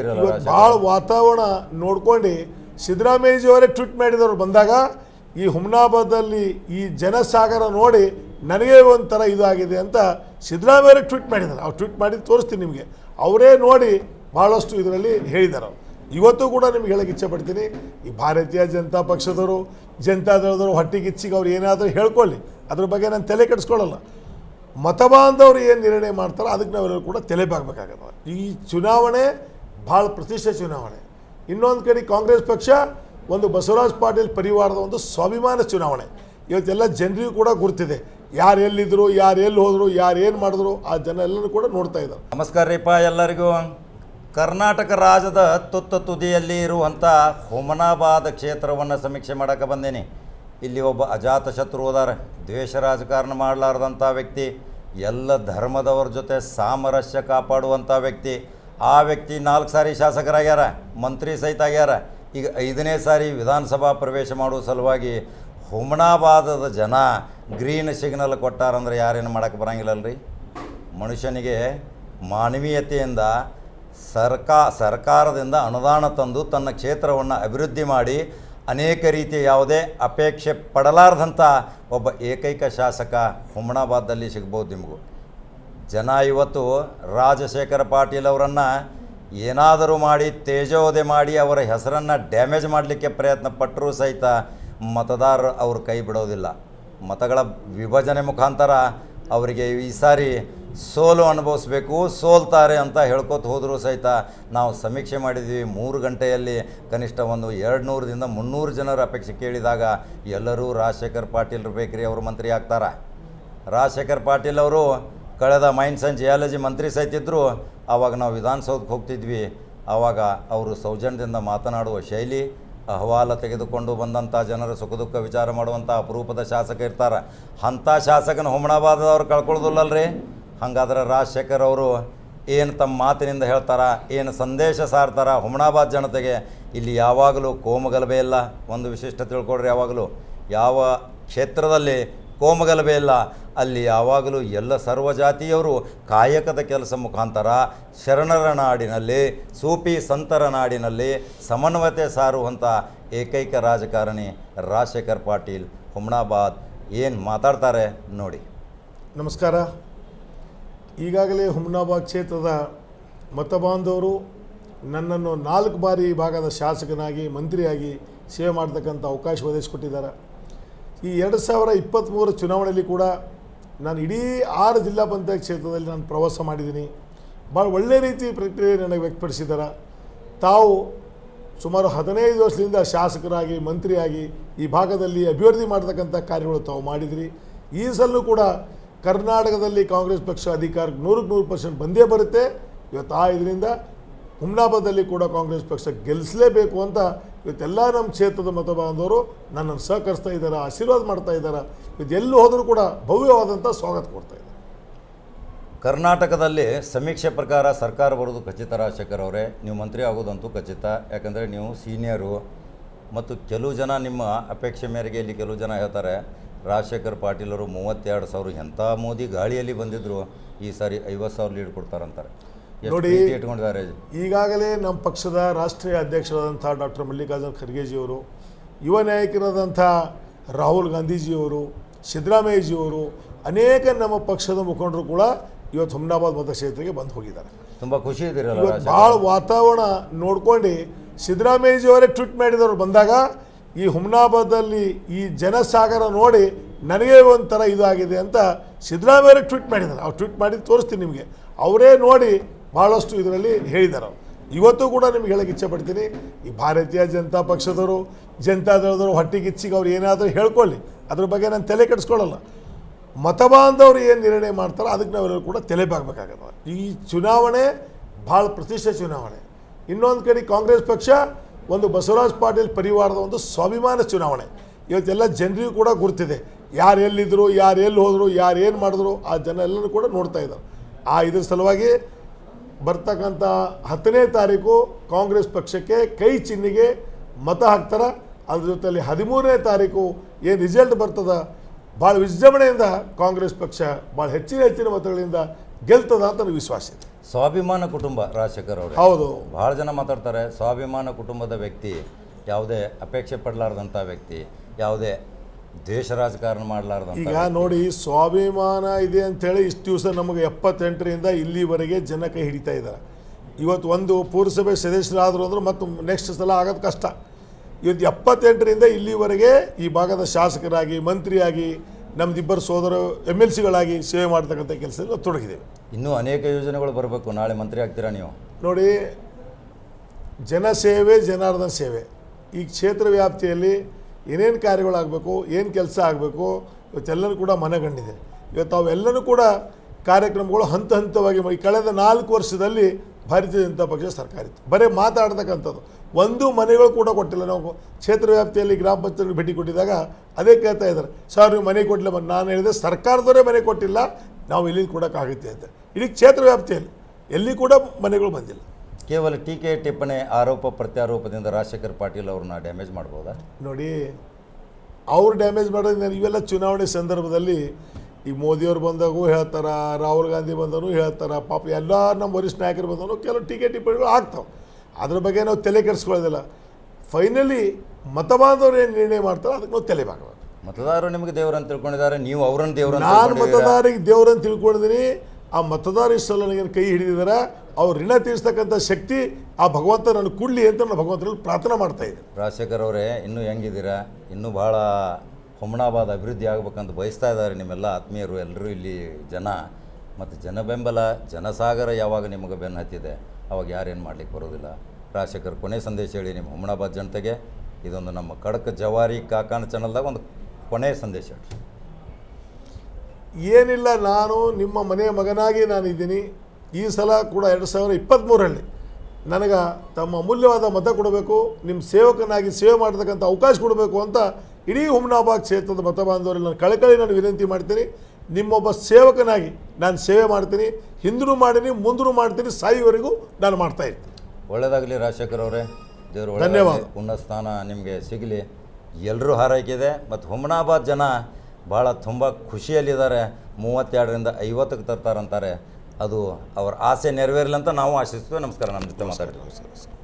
ಇವತ್ತು ಭಾಳ ವಾತಾವರಣ ನೋಡ್ಕೊಂಡು ಸಿದ್ದರಾಮಯ್ಯಜಿ ಅವರೇ ಟ್ವೀಟ್ ಮಾಡಿದವರು ಬಂದಾಗ ಈ ಹುಮ್ನಾಬಾದಲ್ಲಿ ಈ ಜನಸಾಗರ ನೋಡಿ ನನಗೆ ಒಂಥರ ಇದು ಆಗಿದೆ ಅಂತ ಸಿದ್ದರಾಮಯ್ಯವರೇ ಟ್ವೀಟ್ ಮಾಡಿದ್ದಾರೆ. ಅವ್ರು ಟ್ವೀಟ್ ಮಾಡಿ ತೋರಿಸ್ತೀನಿ ನಿಮಗೆ. ಅವರೇ ನೋಡಿ ಭಾಳಷ್ಟು ಇದರಲ್ಲಿ ಹೇಳಿದ್ದಾರೆ ಅವ್ರು. ಇವತ್ತು ಕೂಡ ನಿಮ್ಗೆ ಹೇಳಕ್ಕೆ ಇಚ್ಛೆ ಪಡ್ತೀನಿ ಈ ಭಾರತೀಯ ಜನತಾ ಪಕ್ಷದವರು ಜನತಾದಳದವರು ಹೊಟ್ಟಿಗಿಚ್ಚಿಗೆ ಅವ್ರು ಏನಾದರೂ ಹೇಳ್ಕೊಳ್ಳಿ. ಅದ್ರ ಬಗ್ಗೆ ನಾನು ತಲೆ ಕೆಡಿಸ್ಕೊಳ್ಳಲ್ಲ. ಮತಬಾಂಧವರು ಏನು ನಿರ್ಣಯ ಮಾಡ್ತಾರೋ ಅದಕ್ಕೆ ನಾವೆಲ್ಲರೂ ಕೂಡ ತಲೆ ಬಾಗಬೇಕಾಗತ್ತೆ ಈ ಚುನಾವಣೆ ಭಾಳ ಪ್ರತಿಷ್ಠೆ ಚುನಾವಣೆ. ಇನ್ನೊಂದು ಕಡೆ ಕಾಂಗ್ರೆಸ್ ಪಕ್ಷ, ಒಂದು ಬಸವರಾಜ ಪಾಟೀಲ್ ಪರಿವಾರದ ಒಂದು ಸ್ವಾಭಿಮಾನ ಚುನಾವಣೆ. ಇವತ್ತೆಲ್ಲ ಜನರಿಗೂ ಕೂಡ ಗುರ್ತಿದೆ. ಯಾರು ಎಲ್ಲಿದ್ರು, ಯಾರು ಎಲ್ಲಿ ಹೋದರು, ಯಾರು ಏನು ಮಾಡಿದ್ರು, ಆ ಜನ ಎಲ್ಲರೂ ಕೂಡ ನೋಡ್ತಾ ಇದ್ದಾರೆ. ನಮಸ್ಕಾರ ರೀಪ ಎಲ್ಲರಿಗೂ. ಕರ್ನಾಟಕ ರಾಜ್ಯದ ತುತ್ತ ತುದಿಯಲ್ಲಿ ಇರುವಂಥ ಹುಮನಾಬಾದ್ ಕ್ಷೇತ್ರವನ್ನು ಸಮೀಕ್ಷೆ ಮಾಡೋಕೆ ಬಂದೇನೆ. ಇಲ್ಲಿ ಒಬ್ಬ ಅಜಾತ ಶತ್ರು ಹೋದಾರ ದ್ವೇಷ ರಾಜಕಾರಣ ಮಾಡಲಾರ್ದಂಥ ವ್ಯಕ್ತಿ, ಎಲ್ಲ ಧರ್ಮದವರ ಜೊತೆ ಸಾಮರಸ್ಯ ಕಾಪಾಡುವಂಥ ವ್ಯಕ್ತಿ ಆ ವ್ಯಕ್ತಿ ನಾಲ್ಕು ಸಾರಿ ಶಾಸಕರಾಗ್ಯಾರ, ಮಂತ್ರಿ ಸಹಿತ ಆಗ್ಯಾರ. ಈಗ ಐದನೇ ಸಾರಿ ವಿಧಾನಸಭಾ ಪ್ರವೇಶ ಮಾಡುವ ಸಲುವಾಗಿ ಹುಮನಾಬಾದದ ಜನ ಗ್ರೀನ್ ಸಿಗ್ನಲ್ ಕೊಟ್ಟಾರಂದ್ರೆ ಯಾರೇನು ಮಾಡೋಕ್ಕೆ ಬರಂಗಿಲ್ಲಲ್ರಿ? ಮನುಷ್ಯನಿಗೆ ಮಾನವೀಯತೆಯಿಂದ ಸರ್ಕಾ, ಸರ್ಕಾರದಿಂದ ಅನುದಾನ ತಂದು ತನ್ನ ಕ್ಷೇತ್ರವನ್ನು ಅಭಿವೃದ್ಧಿ ಮಾಡಿ ಅನೇಕ ರೀತಿಯ ಯಾವುದೇ ಅಪೇಕ್ಷೆ ಪಡಲಾರ್ದಂಥ ಒಬ್ಬ ಏಕೈಕ ಶಾಸಕ ಹುಮನಾಬಾದಲ್ಲಿ ಸಿಗ್ಬೋದು ನಿಮಗೂ. ಜನ ಇವತ್ತು ರಾಜಶೇಖರ ಪಾಟೀಲ್ ಅವರನ್ನು ಏನಾದರೂ ಮಾಡಿ ತೇಜೋದೆ ಮಾಡಿ ಅವರ ಹೆಸರನ್ನು ಡ್ಯಾಮೇಜ್ ಮಾಡಲಿಕ್ಕೆ ಪ್ರಯತ್ನ ಪಟ್ಟರೂ ಸಹಿತ ಮತದಾರರು ಅವ್ರ ಕೈ ಬಿಡೋದಿಲ್ಲ. ಮತಗಳ ವಿಭಜನೆ ಮುಖಾಂತರ ಅವರಿಗೆ ಈ ಸಾರಿ ಸೋಲು ಅನುಭವಿಸ್ಬೇಕು, ಸೋಲ್ತಾರೆ ಅಂತ ಹೇಳ್ಕೊತ ಹೋದರೂ ಸಹಿತ ನಾವು ಸಮೀಕ್ಷೆ ಮಾಡಿದ್ವಿ ಮೂರು ಗಂಟೆಯಲ್ಲಿ ಕನಿಷ್ಠ ಒಂದು ಎರಡು ನೂರದಿಂದ ಮುನ್ನೂರು ಜನರ ಅಪೇಕ್ಷೆ ಕೇಳಿದಾಗ ಎಲ್ಲರೂ ರಾಜಶೇಖರ್ ಪಾಟೀಲ್ ಬೇಕ್ರಿ ಅವರು ಮಂತ್ರಿ ಆಗ್ತಾರೆ? ರಾಜಶೇಖರ್ ಪಾಟೀಲ್ ಅವರು ಕಳೆದ ಮೈನ್ಸ್ ಆ್ಯಂಡ್ ಜಿಯಾಲಜಿ ಮಂತ್ರಿ ಸಹಿತ ಇದ್ದರು ಆವಾಗ ನಾವು ವಿಧಾನಸೌಧಕ್ಕೆ ಹೋಗ್ತಿದ್ವಿ. ಆವಾಗ ಅವರು ಸೌಜನ್ಯದಿಂದ ಮಾತನಾಡುವ ಶೈಲಿ, ಅಹವಾಲ ತೆಗೆದುಕೊಂಡು ಬಂದಂಥ ಜನರ ಸುಖ ದುಃಖ ವಿಚಾರ ಮಾಡುವಂಥ ಅಪರೂಪದ ಶಾಸಕ ಇರ್ತಾರೆ. ಅಂಥ ಶಾಸಕನ ಹುಮಣಾಬಾದವ್ರು ಕಳ್ಕೊಳ್ಳೋದಿಲ್ಲಲ್ರಿ? ಹಾಗಾದ್ರೆ ರಾಜಶೇಖರ್ ಅವರು ಏನು ತಮ್ಮ ಮಾತಿನಿಂದ ಹೇಳ್ತಾರ, ಏನು ಸಂದೇಶ ಸಾರ್ತಾರ ಹುಮಣಾಬಾದ್ ಜನತೆಗೆ? ಇಲ್ಲಿ ಯಾವಾಗಲೂ ಕೋಮಗಲಭೆ ಇಲ್ಲ. ಒಂದು ವಿಶಿಷ್ಟ ತಿಳ್ಕೊಡ್ರಿ ಯಾವಾಗಲೂ. ಯಾವ ಕ್ಷೇತ್ರದಲ್ಲಿ ಕೋಮಗಲಭೆ ಇಲ್ಲ. ಅಲ್ಲಿ ಯಾವಾಗಲೂ ಎಲ್ಲ ಸರ್ವಜಾತಿಯವರು ಕಾಯಕದ ಕೆಲಸ ಮುಖಾಂತರ ಶರಣರ ನಾಡಿನಲ್ಲಿ ಸೂಪಿ ಸಂತರ ನಾಡಿನಲ್ಲಿ ಸಮನ್ವಯತೆ ಸಾರುವಂಥ ಏಕೈಕ ರಾಜಕಾರಣಿ ರಾಜಶೇಖರ್ ಪಾಟೀಲ್. ಹುಮ್ನಾಬಾದ್ ಏನು ಮಾತಾಡ್ತಾರೆ ನೋಡಿ. ನಮಸ್ಕಾರ. ಈಗಾಗಲೇ ಹುಮ್ನಾಬಾದ್ ಕ್ಷೇತ್ರದ ಮತಬಾಂಧವರು ನನ್ನನ್ನು ನಾಲ್ಕು ಬಾರಿ ಭಾಗದ ಶಾಸಕನಾಗಿ, ಮಂತ್ರಿಯಾಗಿ ಸೇವೆ ಮಾಡತಕ್ಕಂಥ ಅವಕಾಶ ಒದಗಿಸಿಕೊಟ್ಟಿದ್ದಾರೆ. ಈ ಎರಡು ಸಾವಿರ ಇಪ್ಪತ್ತ್ಮೂರು ಚುನಾವಣೆಯಲ್ಲಿ ಕೂಡ ನಾನು ಇಡೀ ಆರು ಜಿಲ್ಲಾ ಪಂಚಾಯತ್ ಕ್ಷೇತ್ರದಲ್ಲಿ ನಾನು ಪ್ರವಾಸ ಮಾಡಿದ್ದೀನಿ. ಭಾಳ ಒಳ್ಳೆ ರೀತಿ ಪ್ರತಿಕ್ರಿಯೆ ನನಗೆ ವ್ಯಕ್ತಪಡಿಸಿದ್ದಾರೆ. ತಾವು ಸುಮಾರು ಹದಿನೈದು ವರ್ಷದಿಂದ ಶಾಸಕರಾಗಿ, ಮಂತ್ರಿಯಾಗಿ ಈ ಭಾಗದಲ್ಲಿ ಅಭಿವೃದ್ಧಿ ಮಾಡತಕ್ಕಂಥ ಕಾರ್ಯಗಳು ತಾವು ಮಾಡಿದಿರಿ. ಈ ಸಲೂ ಕೂಡ ಕರ್ನಾಟಕದಲ್ಲಿ ಕಾಂಗ್ರೆಸ್ ಪಕ್ಷ ಅಧಿಕಾರಕ್ಕೆ ನೂರಕ್ಕೆ ನೂರು ಪರ್ಸೆಂಟ್ ಬಂದೇ ಬರುತ್ತೆ. ಇವತ್ತು ಆ ಇದರಿಂದ ಹುಮ್ನಾಬಾದಲ್ಲಿ ಕೂಡ ಕಾಂಗ್ರೆಸ್ ಪಕ್ಷ ಗೆಲ್ಲಿಸಲೇಬೇಕು ಅಂತ ಇವತ್ತೆಲ್ಲ ನಮ್ಮ ಕ್ಷೇತ್ರದ ಮತ ಬಾಂಧವರು ನನ್ನನ್ನು ಸಹಕರಿಸ್ತಾ ಇದ್ದಾರೆ, ಆಶೀರ್ವಾದ ಮಾಡ್ತಾ ಇದ್ದಾರೆ, ಇವತ್ತು ಎಲ್ಲಿ ಹೋದರೂ ಕೂಡ ಭವ್ಯವಾದಂಥ ಸ್ವಾಗತ ಕೊಡ್ತಾ ಇದ್ದಾರೆ. ಕರ್ನಾಟಕದಲ್ಲಿ ಸಮೀಕ್ಷೆ ಪ್ರಕಾರ ಸರ್ಕಾರ ಬರೋದು ಖಚಿತ ರಾಜಶೇಖರ್ ಅವರೇ. ನೀವು ಮಂತ್ರಿ ಆಗೋದಂತೂ ಖಚಿತ. ಯಾಕಂದರೆ ನೀವು ಸೀನಿಯರು ಮತ್ತು ಕೆಲವು ಜನ ನಿಮ್ಮ ಅಪೇಕ್ಷೆ ಮೇರೆಗೆ ಇಲ್ಲಿ ಕೆಲವು ಜನ ಹೇಳ್ತಾರೆ, ರಾಜಶೇಖರ್ ಪಾಟೀಲರು ಮೂವತ್ತೆರಡು ಸಾವಿರ ಎಂಥ ಮೋದಿ ಗಾಳಿಯಲ್ಲಿ ಬಂದಿದ್ದರು ಈ ಸಾರಿ ಐವತ್ತು ಸಾವಿರ ಲೀಡ್ ಕೊಡ್ತಾರಂತಾರೆ. ನೋಡಿ. ಇಟ್ಕೊಂಡಿದ್ದಾರೆ ಈಗಾಗಲೇ ನಮ್ಮ ಪಕ್ಷದ ರಾಷ್ಟ್ರೀಯ ಅಧ್ಯಕ್ಷರಾದಂಥ ಡಾಕ್ಟರ್ ಮಲ್ಲಿಕಾರ್ಜುನ ಖರ್ಗೆಜಿಯವರು ಯುವ ನಾಯಕರಾದಂಥ ರಾಹುಲ್ ಗಾಂಧೀಜಿಯವರು ಸಿದ್ದರಾಮಯ್ಯಜಿಯವರು ಅನೇಕ ನಮ್ಮ ಪಕ್ಷದ ಮುಖಂಡರು ಕೂಡ ಇವತ್ತು ಹುಮ್ನಾಬಾದ್ ಮತಕ್ಷೇತ್ರಕ್ಕೆ ಬಂದು ಹೋಗಿದ್ದಾರೆ. ತುಂಬ ಖುಷಿ ಇವತ್ತು ರಾಜಶೇಖರ್ ಭಾಳ ವಾತಾವರಣ ನೋಡ್ಕೊಂಡು ಸಿದ್ದರಾಮಯ್ಯಜಿಯವರೇ ಟ್ವೀಟ್ ಮಾಡಿದವರು ಬಂದಾಗ ಈ ಹುಮ್ನಾಬಾದಲ್ಲಿ ಈ ಜನಸಾಗರ ನೋಡಿ ನನಗೆ ಒಂಥರ ಇದಾಗಿದೆ ಅಂತ ಸಿದ್ದರಾಮಯ್ಯವರೇ ಟ್ವೀಟ್ ಮಾಡಿದ್ದಾರೆ. ಅವ್ರು ಟ್ವೀಟ್ ಮಾಡಿ ತೋರಿಸ್ತೀನಿ ನಿಮಗೆ. ಅವರೇ ನೋಡಿ ಭಾಳಷ್ಟು ಇದರಲ್ಲಿ ಹೇಳಿದ್ದಾರೆ. ಇವತ್ತು ಕೂಡ ನಿಮ್ಗೆ ಹೇಳಕ್ಕೆ ಇಚ್ಛೆ ಪಡ್ತೀನಿ, ಈ ಭಾರತೀಯ ಜನತಾ ಪಕ್ಷದವರು ಜನತಾದಳದವರು ಹೊಟ್ಟಿಗಿಚ್ಚಿಗೆ ಅವ್ರು ಏನಾದರೂ ಹೇಳ್ಕೊಳ್ಳಿ. ಅದ್ರ ಬಗ್ಗೆ ನಾನು ತಲೆ ಕೆಡಿಸ್ಕೊಳ್ಳಲ್ಲ. ಮತಬಾಂಧವರು ಏನು ನಿರ್ಣಯ ಮಾಡ್ತಾರೋ ಅದಕ್ಕೆ ನಾವೆಲ್ಲರೂ ಕೂಡ ತಲೆ ಬಾಗಬೇಕಾಗತ್ತೆ. ಈ ಚುನಾವಣೆ ಭಾಳ ಪ್ರತಿಷ್ಠೆ ಚುನಾವಣೆ. ಇನ್ನೊಂದು ಕಡೆ ಕಾಂಗ್ರೆಸ್ ಪಕ್ಷ, ಒಂದು ಬಸವರಾಜ ಪಾಟೀಲ್ ಪರಿವಾರದ ಒಂದು ಸ್ವಾಭಿಮಾನ ಚುನಾವಣೆ. ಇವತ್ತೆಲ್ಲ ಜನರಿಗೂ ಕೂಡ ಗುರುತಿದೆ. ಯಾರು ಎಲ್ಲಿದ್ರು, ಯಾರು ಎಲ್ಲಿ ಹೋದರು, ಯಾರು ಏನು ಮಾಡಿದ್ರು, ಆ ಜನ ಎಲ್ಲರೂ ಕೂಡ ನೋಡ್ತಾ ಇದ್ದಾರೆ. ಆ ಇದ್ರ ಸಲುವಾಗಿ ಬರ್ತಕ್ಕಂಥ ಹತ್ತನೇ ತಾರೀಕು ಕಾಂಗ್ರೆಸ್ ಪಕ್ಷಕ್ಕೆ ಕೈ ಚಿನ್ನಿಗೆ ಮತ ಹಾಕ್ತಾರೆ. ಅದ್ರ ಜೊತೆಯಲ್ಲಿ ಹದಿಮೂರನೇ ತಾರೀಕು ಏನು ರಿಸಲ್ಟ್ ಬರ್ತದ? ಭಾಳ ವಿಜೃಂಭಣೆಯಿಂದ ಕಾಂಗ್ರೆಸ್ ಪಕ್ಷ ಭಾಳ ಹೆಚ್ಚಿನ ಹೆಚ್ಚಿನ ಮತಗಳಿಂದ ಗೆಲ್ತದ ಅಂತ ನನಗೆ ವಿಶ್ವಾಸ ಇದೆ. ಸ್ವಾಭಿಮಾನ ಕುಟುಂಬ ರಾಜಶೇಖರ್ ಅವರು. ಹೌದು. ಭಾಳ ಜನ ಮಾತಾಡ್ತಾರೆ ಸ್ವಾಭಿಮಾನ ಕುಟುಂಬದ ವ್ಯಕ್ತಿ ಯಾವುದೇ ಅಪೇಕ್ಷೆ ಪಡಲಾರ್ದಂಥ ವ್ಯಕ್ತಿ ಯಾವುದೇ ದೇಶ ರಾಜಕಾರಣ ಮಾಡಲಾರ್ದ ಈಗ ನೋಡಿ ಸ್ವಾಭಿಮಾನ ಇದೆ ಅಂತೇಳಿ ಇಷ್ಟು ದಿವಸ ನಮಗೆ ಎಪ್ಪತ್ತೆಂಟರಿಂದ ಇಲ್ಲಿವರೆಗೆ ಜನ ಕೈ ಹಿಡಿತಾ ಇದ್ದಾರೆ. ಇವತ್ತು ಒಂದು ಪುರಸಭೆ ಸದಸ್ಯರಾದರು ಅಂದ್ರೆ ಮತ್ತು ನೆಕ್ಸ್ಟ್ ಸಲ ಆಗೋದು ಕಷ್ಟ. ಇವತ್ತು ಎಪ್ಪತ್ತೆಂಟರಿಂದ ಇಲ್ಲಿವರೆಗೆ ಈ ಭಾಗದ ಶಾಸಕರಾಗಿ ಮಂತ್ರಿಯಾಗಿ ನಮ್ದಿಬ್ಬರು ಸೋದರ ಎಂ ಎಲ್ ಸಿಗಳಾಗಿ ಸೇವೆ ಮಾಡ್ತಕ್ಕಂಥ ಕೆಲಸದಲ್ಲಿ ತೊಡಗಿದ್ದೇವೆ ಇನ್ನೂ ಅನೇಕ ಯೋಜನೆಗಳು ಬರಬೇಕು. ನಾಳೆ ಮಂತ್ರಿ ಆಗ್ತೀರಾ ನೀವು? ನೋಡಿ ಜನಸೇವೆ ಜನಾರ್ದನ ಸೇವೆ. ಈ ಕ್ಷೇತ್ರ ವ್ಯಾಪ್ತಿಯಲ್ಲಿ ಏನೇನು ಕಾರ್ಯಗಳಾಗಬೇಕು, ಏನು ಕೆಲಸ ಆಗಬೇಕು ಇವತ್ತೆಲ್ಲನೂ ಕೂಡ ಮನಗಂಡಿದೆ. ಇವತ್ತು ಅವೆಲ್ಲನೂ ಕೂಡ ಕಾರ್ಯಕ್ರಮಗಳು ಹಂತ ಹಂತವಾಗಿ ಕಳೆದ ನಾಲ್ಕು ವರ್ಷದಲ್ಲಿ ಭಾರತೀಯ ಜನತಾ ಪಕ್ಷ ಸರ್ಕಾರ ಇತ್ತು. ಬರೀ ಮಾತಾಡ್ತಕ್ಕಂಥದ್ದು. ಒಂದು ಮನೆಗಳು ಕೂಡ ಕೊಟ್ಟಿಲ್ಲ. ನಾವು ಕ್ಷೇತ್ರ ವ್ಯಾಪ್ತಿಯಲ್ಲಿ ಗ್ರಾಮ ಪಂಚಾಯತ್ ಭೇಟಿ ಕೊಟ್ಟಿದ್ದಾಗ ಅದೇ ಕೇಳ್ತಾ ಇದ್ದಾರೆ. ಸರ್, ನೀವು ಮನೆ ಕೊಟ್ಟಿಲ್ಲ ಮತ್ತು ನಾನು ಹೇಳಿದೆ, ಸರ್ಕಾರದವರೇ ಮನೆ ಕೊಟ್ಟಿಲ್ಲ, ನಾವು ಇಲ್ಲಿ ಕೊಡೋಕ್ಕಾಗುತ್ತೆ ಅಂತ. ಇಡೀ ಕ್ಷೇತ್ರ ವ್ಯಾಪ್ತಿಯಲ್ಲಿ. ಎಲ್ಲಿ ಕೂಡ ಮನೆಗಳು ಬಂದಿಲ್ಲ. ಕೇವಲ ಟೀಕೆ ಟಿಪ್ಪಣಿ ಆರೋಪ ಪ್ರತ್ಯಾರೋಪದಿಂದ ರಾಜಶೇಖರ್ ಪಾಟೀಲ್ ಅವ್ರನ್ನ ಡ್ಯಾಮೇಜ್ ಮಾಡ್ಬೋದಾ? ನೋಡಿ ಅವ್ರು ಡ್ಯಾಮೇಜ್ ಮಾಡೋದ್ರಿಂದ ಇವೆಲ್ಲ ಚುನಾವಣೆ ಸಂದರ್ಭದಲ್ಲಿ ಈ ಮೋದಿಯವ್ರು ಬಂದಾಗೂ ಹೇಳ್ತಾರ ರಾಹುಲ್ ಗಾಂಧಿ ಬಂದನು ಹೇಳ್ತಾರ ಪಾಪ ಎಲ್ಲ ನಮ್ಮ ವರಿಷ್ಠ ನಾಯಕರು ಬಂದನು ಕೆಲವು ಟೀಕೆ ಟಿಪ್ಪಣಿಗಳು ಆಗ್ತಾವೆ. ಅದ್ರ ಬಗ್ಗೆ ನಾವು ತಲೆ ಕೆಡಿಸ್ಕೊಳ್ಳೋದಿಲ್ಲ. ಫೈನಲಿ ಮತಬಾಂಧವರು ಏನು ನಿರ್ಣಯ ಮಾಡ್ತಾರೋ ಅದಕ್ಕೆ ನಾವು ತಲೆ ಬಾಗಬೇಕು ಮತದಾರರು ನಿಮಗೆ ದೇವ್ರು ಅಂತ ತಿಳ್ಕೊಂಡಿದ್ದಾರೆ ನೀವು ಅವರನ್ನು ದೇವ್ರು ಅಂತ ನಾನು? ಮತದಾರಿಗೆ ದೇವರನ್ನು ತಿಳ್ಕೊಂಡಿದ್ದೀನಿ. ಆ ಮತದಾರ ಇಷ್ಟಲ್ಲ ನನಗೇನು ಕೈ ಹಿಡಿದಿದ್ದಾರೆ ಅವ್ರ ಋಣ ತೀರಿಸ್ತಕ್ಕಂಥ ಶಕ್ತಿ ಆ ಭಗವಂತ ನನಗೆ ಕೊಡಲಿ ಅಂತ ನಾನು ಭಗವಂತನಲ್ಲಿ ಪ್ರಾರ್ಥನೆ ಮಾಡ್ತಾ ಇದ್ದೀನಿ ರಾಜಶೇಖರ್ ಅವರೇ ಇನ್ನೂ ಹೆಂಗಿದ್ದೀರಾ? ಇನ್ನೂ ಭಾಳ ಹುಮನಾಬಾದ್ ಅಭಿವೃದ್ಧಿ ಆಗಬೇಕಂತ ಬಯಸ್ತಾ ಇದ್ದಾರೆ ನಿಮ್ಮೆಲ್ಲ ಆತ್ಮೀಯರು ಎಲ್ಲರೂ ಇಲ್ಲಿ ಜನ. ಮತ್ತು ಜನ ಬೆಂಬಲ ಜನಸಾಗರ ಯಾವಾಗ ನಿಮಗೆ ಬೆನ್ನು ಹತ್ತಿದೆ ಅವಾಗ ಯಾರೇನು ಮಾಡ್ಲಿಕ್ಕೆ ಬರೋದಿಲ್ಲ. ರಾಜಶೇಖರ್ ಕೊನೆ ಸಂದೇಶ ಹೇಳಿ ನಿಮ್ಮ ಹುಮನಾಬಾದ್ ಜನತೆಗೆ. ಇದೊಂದು ನಮ್ಮ ಕಡಕ ಜವಾರಿ ಕಾಕಾನ ಚಾನಲ್ದಾಗ ಒಂದು ಕೊನೆ ಸಂದೇಶ ಹೇಳಿ ಏನಿಲ್ಲ ನಾನು ನಿಮ್ಮ ಮನೆಯ ಮಗನಾಗಿ ನಾನು ಇದ್ದೀನಿ ಈ ಸಲ ಕೂಡ ಎರಡು ಸಾವಿರ ಇಪ್ಪತ್ತ್ಮೂರರಲ್ಲಿ ನನಗೆ ತಮ್ಮ ಅಮೂಲ್ಯವಾದ ಮತ ಕೊಡಬೇಕು ನಿಮ್ಮ ಸೇವಕನಾಗಿ ಸೇವೆ ಮಾಡತಕ್ಕಂಥ ಅವಕಾಶ ಕೊಡಬೇಕು ಅಂತ ಇಡೀ ಹುಮ್ನಾಬಾದ್ ಕ್ಷೇತ್ರದ ಮತ ಬಾಂಧವರಲ್ಲಿ ನಾನು ಕಳಕಳಿ ನಾನು ವಿನಂತಿ ಮಾಡ್ತೀನಿ. ನಿಮ್ಮೊಬ್ಬ ಸೇವಕನಾಗಿ ನಾನು ಸೇವೆ ಮಾಡ್ತೀನಿ ಹಿಂದೂ ಮಾಡೀನಿ ಮುಂದೂ ಮಾಡ್ತೀನಿ ಸಾಯುವವರೆಗೂ ನಾನು ಮಾಡ್ತಾ ಇರ್ತೀನಿ. ಒಳ್ಳೆಯದಾಗಲಿ ರಾಜಶೇಖರ್ ಅವರೇ. ದೇವರು ಧನ್ಯವಾದ. ಉನ್ನತ ಸ್ಥಾನ ನಿಮಗೆ ಸಿಗಲಿ. ಎಲ್ಲರೂ ಹಾರೈಕಿದೆ ಮತ್ತು ಹುಮ್ನಾಬಾದ್ ಜನ ಭಾಳ ತುಂಬ ಖುಷಿಯಲ್ಲಿದ್ದಾರೆ. ಮೂವತ್ತೆರಡರಿಂದ ಐವತ್ತಕ್ಕೆ ತರ್ತಾರಂತಾರೆ. ಅದು ಅವರ ಆಸೆ ನೆರವೇರಲಿ ಅಂತ ನಾವು ಆಶಿಸ್ತೇವೆ. ನಮಸ್ಕಾರ ನಮ್ಮ ಜೊತೆ ಮಾತಾಡ್ತೀವಿ